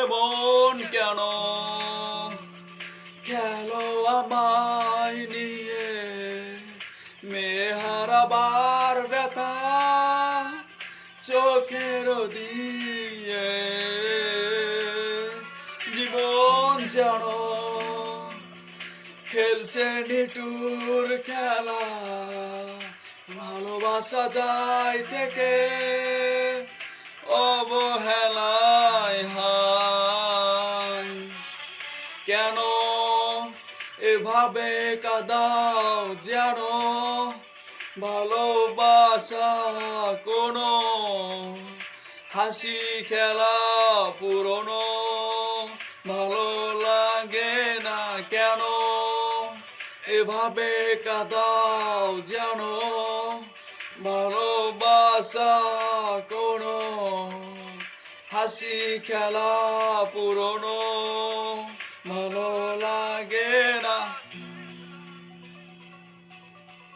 এমন কেন? খেলো আমায় নিয়ে মেয়ে হারাবার ব্যথা চোখের দিয়ে? জীবন জানো খেলছে নিটুর খেলা, ভালোবাসা যায় থেকে। কেন? এভাবে কাদাও যেন। ভালোবাসা কোনো হাসি খেলা পুরনো। ভালো লাগে না কেন? এভাবে কাদাও যেন। ভালোবাসা কোনো হাসি খেলা পুরনো। লাগে না